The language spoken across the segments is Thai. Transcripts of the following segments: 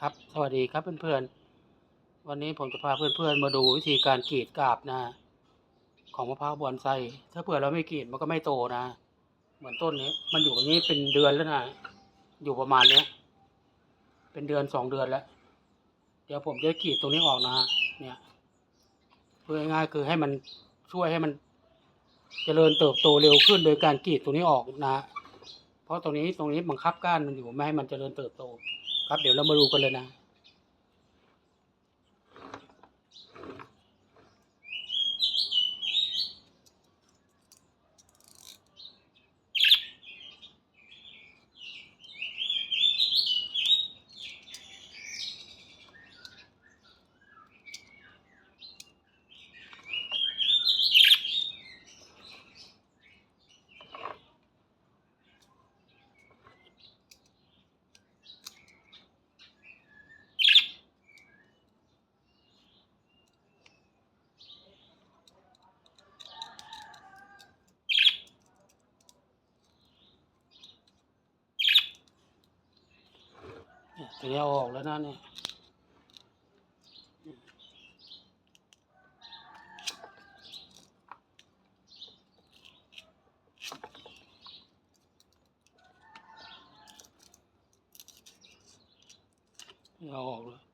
ครับสวัสดีครับเพื่อนๆ วันนี้ผมจะพาเพื่อนๆ มาดูวิธีการกรีดกาบนะ ของมะพร้าวบอนไซถ้าเผื่อเราไม่กรีดมันก็ไม่โตนะ เหมือนต้นนี้ มันอยู่อย่างนี้เป็นเดือนแล้วนะอยู่ประมาณเนี้ย เป็นเดือนสองเดือนแล้ว เดี๋ยวผมจะกรีดตรงนี้ออกนะเนี่ยเพื่อง่ายคือให้มันช่วยให้มันเจริญเติบโตเร็วขึ้นโดยการกรีดตรงนี้ออกนะ เพราะตรงนี้ตรงนี้บังคับก้านมันอยู่ไม่ให้มันเจริญเติบโต ครับ เดี๋ยวเรามาดูกันเลยนะ เนี่ยวออกแล้วนะนี่ยเอาออกเลย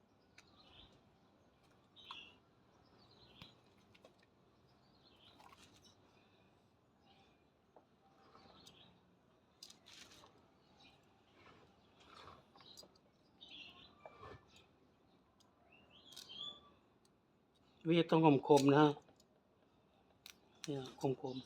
วิต้องคมคมนะเนี่ยคมคม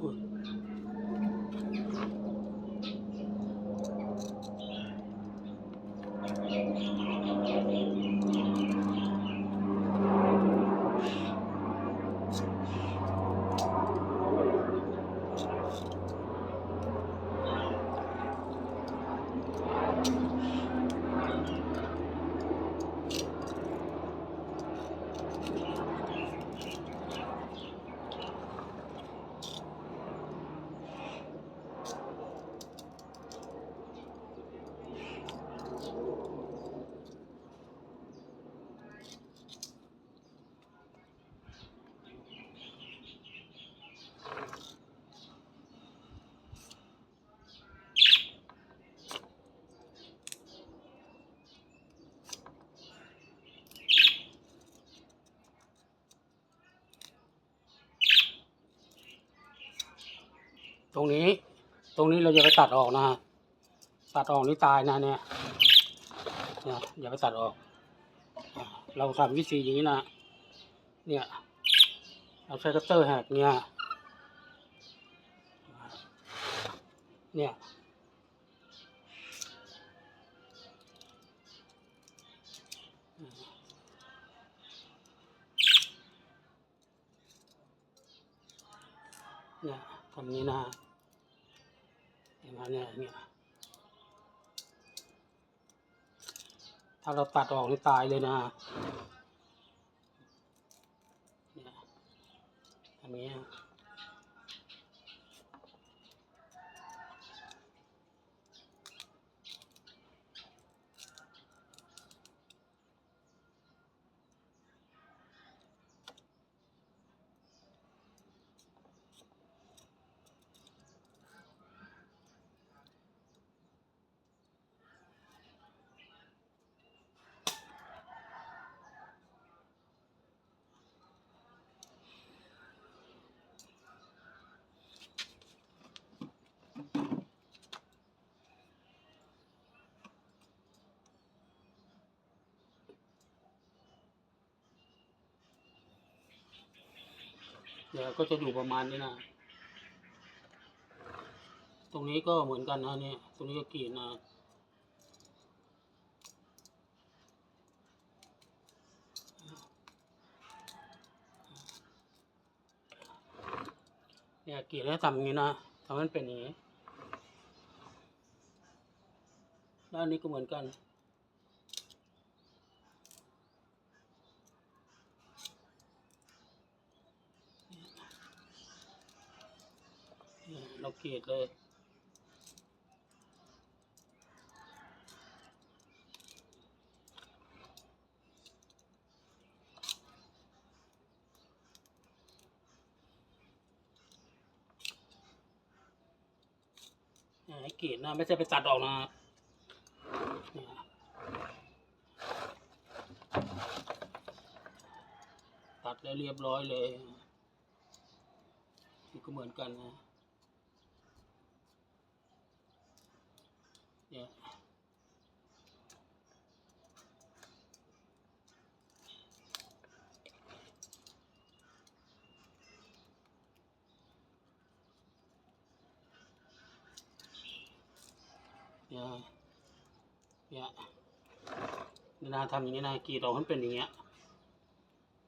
อุ๊ ตรงนี้ ตรงนี้เราจะไปตัดออกนะฮะตัดออกนี่ตายนะเนี่ยนี่ยอย่าไปตัดออก เราทำวิธีอย่างนี้นะ เนี่ย เราใช้คัตเตอร์แหกเนี่ย เนี่ยเนี่ยทำนี้นะ มาเนี่ยเนี่ยถ้าเราตัดออกนี่ตายเลยนะเนี่ยทำนี้นะเเนี่ยก็จะอยู่ประมาณนี้นะ ตรงนี้ก็เหมือนกันนะเนี่ย ตรงนี้ก็กรีดนะ เนี่ยกรีดแล้วทำอย่างนี้นะทำให้มันเป็นอย่างนี้ ด้านนี้ก็เหมือนกัน เนี่ยเกรีดเลยให้เกรีดนะ ไม่ใช่ไปตัดออกนะตัดแล้วเรียบร้อยเลยก็เหมือนกันนะ เนี่ยเนี่ยเนี่ยนี่นาทำอย่างนี้นะกีดออกมันเป็นอย่างเงี้ย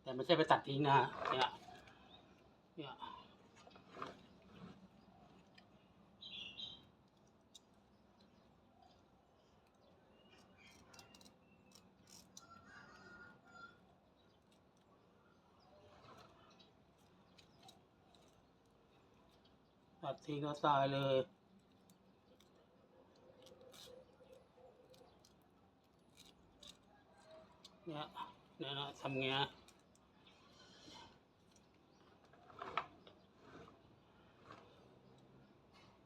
แต่ไม่ใช่ไปตัดทิ้งนะเนี่ยเนี่ย ตัดทิ้งก็ตายเลยเนี่ยเนี่ยนะทำเงี้ย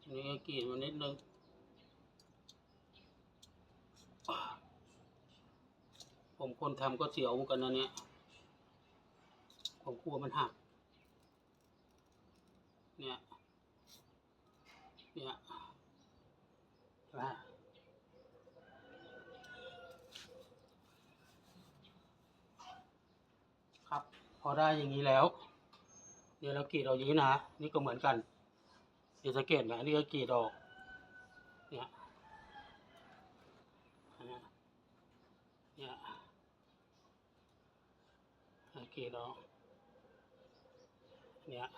นนี้ก็กรีดมานิดนึงผมคนทำก็เสียวเหมือนกันนะเนี่ย ผมกลัวมันหัก เนี่ย เนี่ยเห็นไหมครับ พอได้อย่างนี้แล้วเดี๋ยวเรากรีดเอาอย่างนี้นะ นี่ก็เหมือนกันเดี๋ยวสังเกตไหมนี่ก็กรีดออกเนี่ยเนี่ยเนี่ยกรีดออกเนี่ย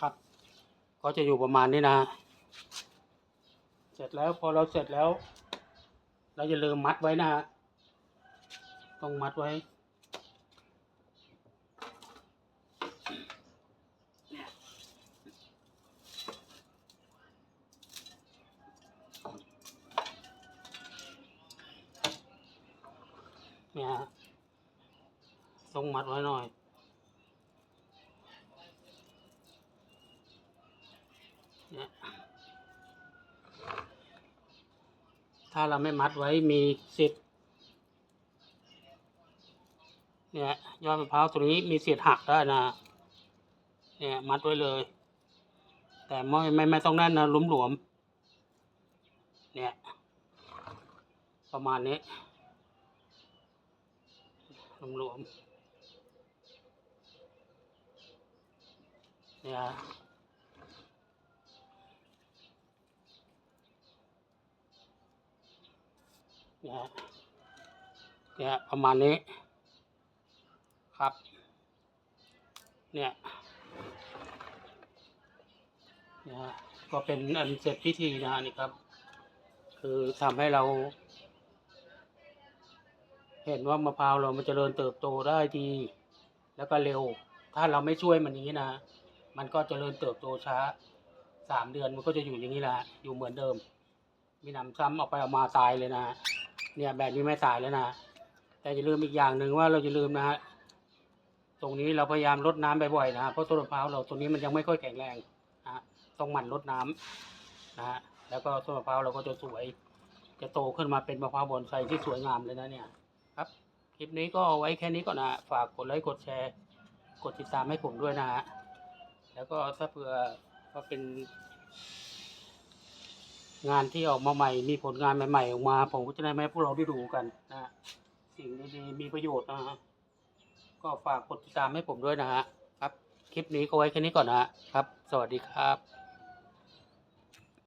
ครับ ก็จะอยู่ประมาณนี้นะเสร็จแล้วพอเราเสร็จแล้ว เราจะลืมมัดไว้นะฮะต้องมัดไว้เนี่ยต้องมัดไว้หน่อย ถ้าเราไม่มัดไว้มีสิทธิ์เนี่ยยอดมะพร้าวตัวนี้มีสิทธิ์หักได้นะ เนี่ยมัดไว้เลย แต่ไม่ไม่ไม่ต้องแน่นนะหลวมๆเนี่ย ประมาณนี้หลวมๆเนี่ย เนี่ยเนี่ยประมาณนี้ครับ เนี่ยนี่ยก็เป็นอันเสร็จพิธีนะนี่ครับ คือทำให้เรา เห็นว่ามะพร้าวเรามันจเจริญเติบโตได้ดี แล้วก็เร็ว ถ้าเราไม่ช่วยมันนี้นะมันก็เจริญเติบโตช้าสามเดือนมันก็จะอยู่อย่างนี้แหละอยู่เหมือนเดิม มีหนำซ้ำออกไปออกมาตายเลยนะ เนี่ยแบบนี้ไม่ตายแล้วนะแต่อย่าลืมอีกอย่างหนึ่งว่าเราอย่าลืมนะฮะตรงนี้เราพยายามลดน้ำบ่อยๆนะเพราะต้นมะพร้าวเราตัวนี้มันยังไม่ค่อยแข็งแรงนะฮะต้องหมั่นลดน้ำนะฮะแล้วก็ต้นมะพร้าวเราก็จะสวย จะโตขึ้นมาเป็นมะพร้าวบอนไซที่สวยงามเลยนะเนี่ยครับคลิปนี้ก็เอาไว้แค่นี้ก่อนนะฝากกดไลค์กดแชร์ กดติดตามให้ผมด้วยนะฮะแล้วก็ถ้าเผื่อว่าเป็น งานที่ออกมาใหม่ มีผลงานใหม่ๆออกมา ผมก็จะได้ให้พวกเราได้ดูกันนะฮะสิ่งดีๆมีประโยชน์นะฮะก็ฝากกดติดตามให้ผมด้วยนะฮะครับ คลิปนี้ก็ไว้แค่นี้ก่อนนะฮะครับ สวัสดีครับ